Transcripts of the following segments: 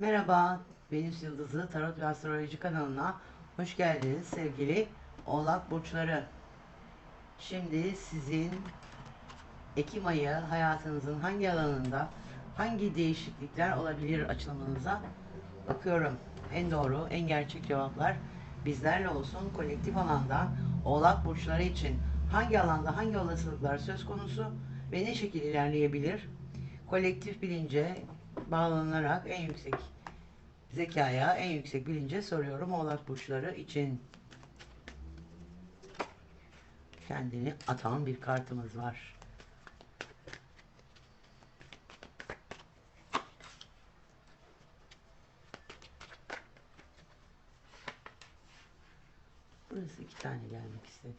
Merhaba, Venüs Yıldızı Tarot ve Astroloji kanalına hoş geldiniz sevgili Oğlak Burçları. Şimdi sizin Ekim ayı hayatınızın hangi alanında hangi değişiklikler olabilir açılımınıza bakıyorum. En doğru, en gerçek cevaplar bizlerle olsun. Kolektif alanda Oğlak Burçları için hangi alanda hangi olasılıklar söz konusu ve ne şekilde ilerleyebilir? Kolektif bilince bağlanarak en yüksek zekaya, en yüksek bilince soruyorum Oğlak Burçları için. Kendini atan bir kartımız var. Burası iki tane gelmek istedi.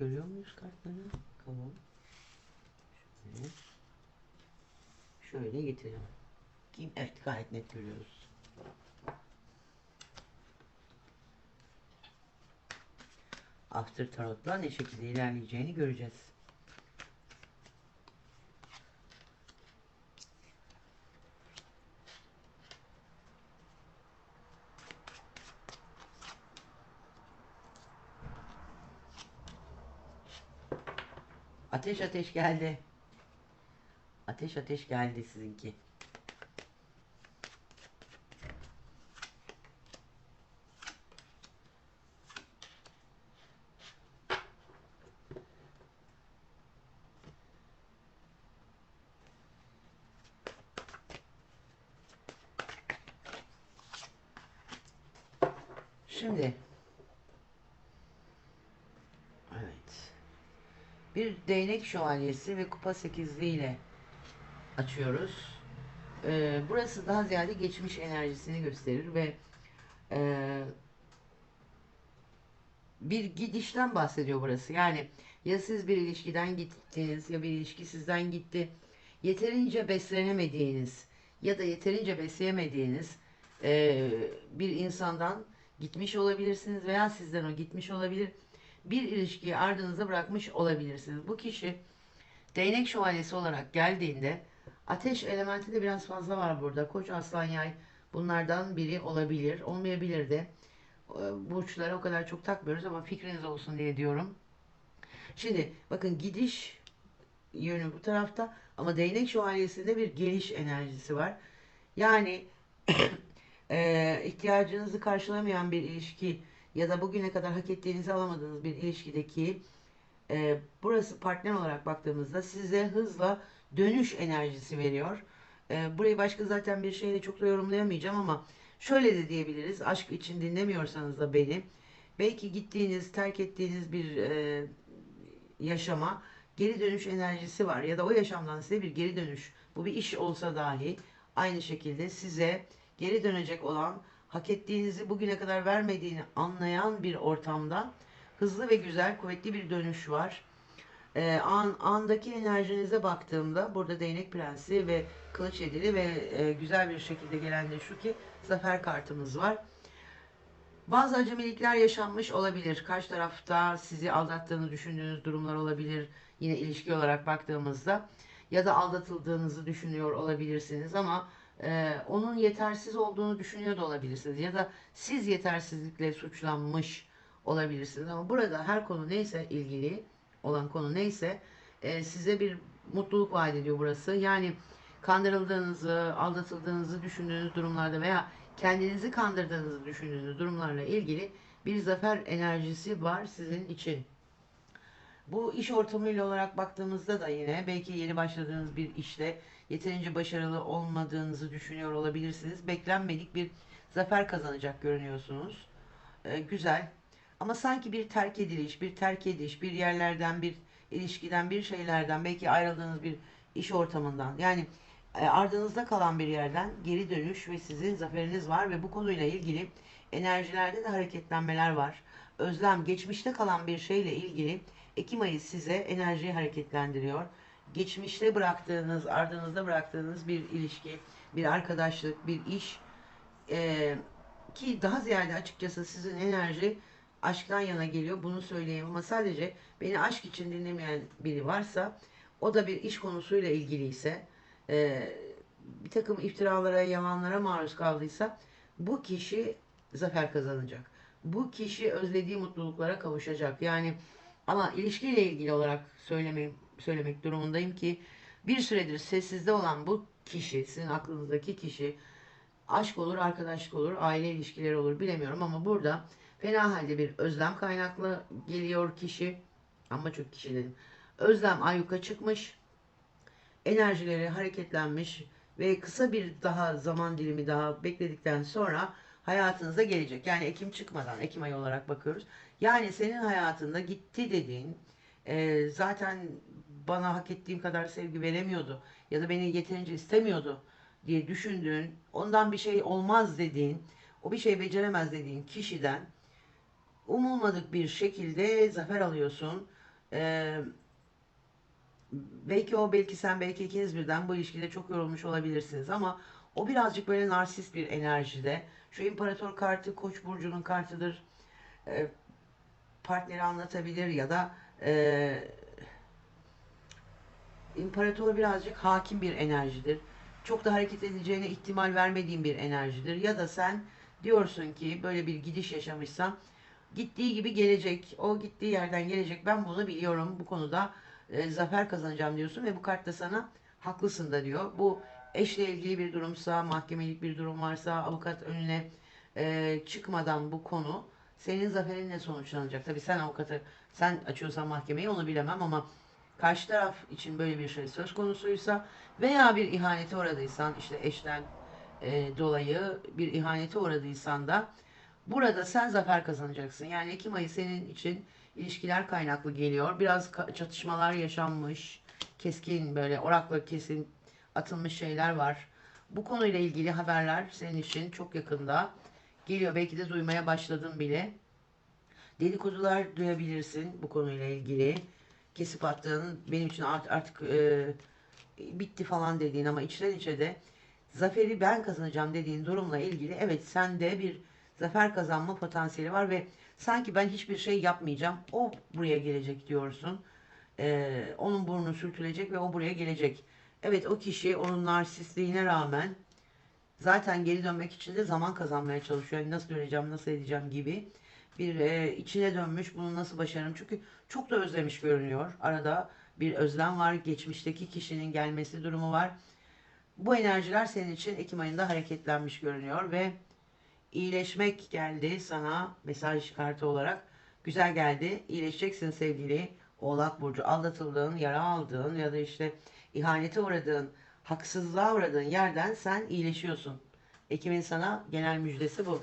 Görüyor muyuz kartları? Bakalım. Şöyle. Şöyle getirelim. Evet gayet net görüyoruz. After Tarot'la ne şekilde ilerleyeceğini göreceğiz. Ateş ateş geldi. Ateş ateş geldi sizinki. Şimdi Evet. Bir değnek şövalyesi ve kupa sekizliği ile açıyoruz. Ee, burası daha ziyade geçmiş enerjisini gösterir ve e, bir gidişten bahsediyor burası. Yani ya siz bir ilişkiden gittiniz ya bir ilişki sizden gitti. Yeterince beslenemediğiniz ya da yeterince besleyemediğiniz e, bir insandan gitmiş olabilirsiniz veya sizden o gitmiş olabilir. Bir ilişkiyi ardınıza bırakmış olabilirsiniz. Bu kişi değnek şövalyesi olarak geldiğinde ateş elementi de biraz fazla var burada. Koç, aslan, yay bunlardan biri olabilir. Olmayabilir de. E, Burçlara o kadar çok takmıyoruz ama fikriniz olsun diye diyorum. Şimdi bakın gidiş yönü bu tarafta ama değnek şövalyesinde bir geliş enerjisi var. Yani e, ihtiyacınızı karşılamayan bir ilişki ya da bugüne kadar hak ettiğinizi alamadığınız bir ilişkideki e, burası partner olarak baktığımızda size hızla dönüş enerjisi veriyor. E, burayı başka zaten bir şeyle çok da yorumlayamayacağım ama şöyle de diyebiliriz. Aşk için dinlemiyorsanız da beni belki gittiğiniz, terk ettiğiniz bir e, yaşama geri dönüş enerjisi var ya da o yaşamdan size bir geri dönüş. Bu bir iş olsa dahi aynı şekilde size geri dönecek olan hak ettiğinizi bugüne kadar vermediğini anlayan bir ortamda hızlı ve güzel, kuvvetli bir dönüş var. Ee, an, andaki enerjinize baktığımda burada değnek prensi ve kılıç yedili ve e, güzel bir şekilde gelen de şu ki zafer kartımız var. Bazı acemilikler yaşanmış olabilir. Karşı tarafta sizi aldattığını düşündüğünüz durumlar olabilir. Yine ilişki olarak baktığımızda ya da aldatıldığınızı düşünüyor olabilirsiniz ama e, onun yetersiz olduğunu düşünüyor da olabilirsiniz ya da siz yetersizlikle suçlanmış olabilirsiniz ama burada her konu neyse ilgili olan konu neyse e, size bir mutluluk vaat ediyor burası. Yani kandırıldığınızı, aldatıldığınızı düşündüğünüz durumlarda veya kendinizi kandırdığınızı düşündüğünüz durumlarla ilgili bir zafer enerjisi var sizin için. Bu iş ortamıyla olarak baktığımızda da yine belki yeni başladığınız bir işte yeterince başarılı olmadığınızı düşünüyor olabilirsiniz. Beklenmedik bir zafer kazanacak görünüyorsunuz. Ee, güzel. Ama sanki bir terk ediliş, bir terk ediş, bir yerlerden, bir ilişkiden, bir şeylerden, belki ayrıldığınız bir iş ortamından. Yani e, ardınızda kalan bir yerden geri dönüş ve sizin zaferiniz var ve bu konuyla ilgili enerjilerde de hareketlenmeler var. Özlem, geçmişte kalan bir şeyle ilgili Ekim ayı size enerjiyi hareketlendiriyor. geçmişte bıraktığınız, ardınızda bıraktığınız bir ilişki, bir arkadaşlık, bir iş e, ki daha ziyade açıkçası sizin enerji aşktan yana geliyor. Bunu söyleyeyim ama sadece beni aşk için dinlemeyen biri varsa o da bir iş konusuyla ilgiliyse e, bir takım iftiralara, yalanlara maruz kaldıysa bu kişi zafer kazanacak. Bu kişi özlediği mutluluklara kavuşacak. Yani ama ilişkiyle ilgili olarak söylemek, söylemek durumundayım ki bir süredir sessizde olan bu kişi, sizin aklınızdaki kişi aşk olur, arkadaşlık olur, aile ilişkileri olur bilemiyorum ama burada fena halde bir özlem kaynaklı geliyor kişi. Ama çok kişi. Özlem ayyuka çıkmış, enerjileri hareketlenmiş ve kısa bir daha zaman dilimi daha bekledikten sonra hayatınıza gelecek. Yani Ekim çıkmadan, Ekim ayı olarak bakıyoruz. Yani senin hayatında gitti dediğin, e, zaten bana hak ettiğim kadar sevgi veremiyordu ya da beni yeterince istemiyordu diye düşündüğün, ondan bir şey olmaz dediğin, o bir şey beceremez dediğin kişiden umulmadık bir şekilde zafer alıyorsun. Ee, belki o, belki sen, belki ikiniz birden bu ilişkide çok yorulmuş olabilirsiniz ama o birazcık böyle narsist bir enerjide. Şu imparator kartı Koç burcunun kartıdır. Ee, partneri anlatabilir ya da e, imparator birazcık hakim bir enerjidir. Çok da hareket edeceğine ihtimal vermediğin bir enerjidir. Ya da sen diyorsun ki böyle bir gidiş yaşamışsam gittiği gibi gelecek. O gittiği yerden gelecek. Ben bunu biliyorum. Bu konuda e, zafer kazanacağım diyorsun ve bu kart da sana haklısın da diyor. Bu eşle ilgili bir durumsa, mahkemelik bir durum varsa, avukat önüne e, çıkmadan bu konu senin zaferinle sonuçlanacak. Tabii sen avukatı, sen açıyorsan mahkemeyi onu bilemem ama karşı taraf için böyle bir şey söz konusuysa veya bir ihanete uğradıysan işte eşten e, dolayı bir ihanete uğradıysan da burada sen zafer kazanacaksın. Yani Ekim ayı senin için ilişkiler kaynaklı geliyor. Biraz çatışmalar yaşanmış. Keskin böyle orakla kesin atılmış şeyler var. Bu konuyla ilgili haberler senin için çok yakında geliyor. Belki de duymaya başladın bile. Dedikodular duyabilirsin bu konuyla ilgili. Kesip attığın benim için art- artık e, bitti falan dediğin ama içten içe de zaferi ben kazanacağım dediğin durumla ilgili evet sende bir zafer kazanma potansiyeli var ve sanki ben hiçbir şey yapmayacağım o buraya gelecek diyorsun. E, onun burnu sürtülecek ve o buraya gelecek. Evet o kişi onun narsistliğine rağmen zaten geri dönmek için de zaman kazanmaya çalışıyor. Yani nasıl döneceğim, nasıl edeceğim gibi bir e, içine dönmüş. Bunu nasıl başarırım? Çünkü çok da özlemiş görünüyor. Arada bir özlem var. Geçmişteki kişinin gelmesi durumu var. Bu enerjiler senin için Ekim ayında hareketlenmiş görünüyor ve iyileşmek geldi sana mesaj kartı olarak. Güzel geldi. İyileşeceksin sevgili Oğlak Burcu. Aldatıldığın, yara aldığın ya da işte ihanete uğradığın, haksızlığa uğradığın yerden sen iyileşiyorsun. Ekim'in sana genel müjdesi bu.